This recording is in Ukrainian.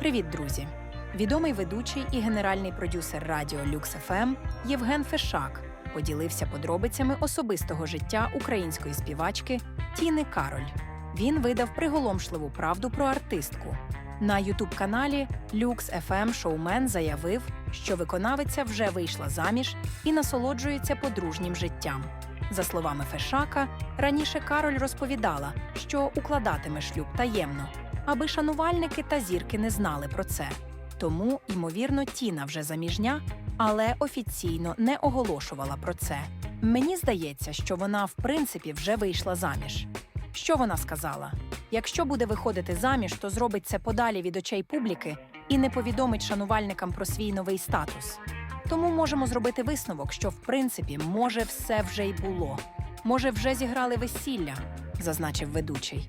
Привіт, друзі! Відомий ведучий і генеральний продюсер радіо Lux FM Євген Фешак поділився подробицями особистого життя української співачки Тіни Кароль. Він видав приголомшливу правду про артистку. На ютуб-каналі Lux FM шоумен заявив, що виконавиця вже вийшла заміж і насолоджується подружнім життям. За словами Фешака, раніше Кароль розповідала, що укладатиме шлюб таємно, аби шанувальники та зірки не знали про це. Тому, ймовірно, Тіна вже заміжня, але офіційно не оголошувала про це. Мені здається, що вона в принципі вже вийшла заміж. Що вона сказала? Якщо буде виходити заміж, то зробить це подалі від очей публіки і не повідомить шанувальникам про свій новий статус. Тому можемо зробити висновок, що в принципі може все вже й було. Може, вже зіграли весілля, зазначив ведучий.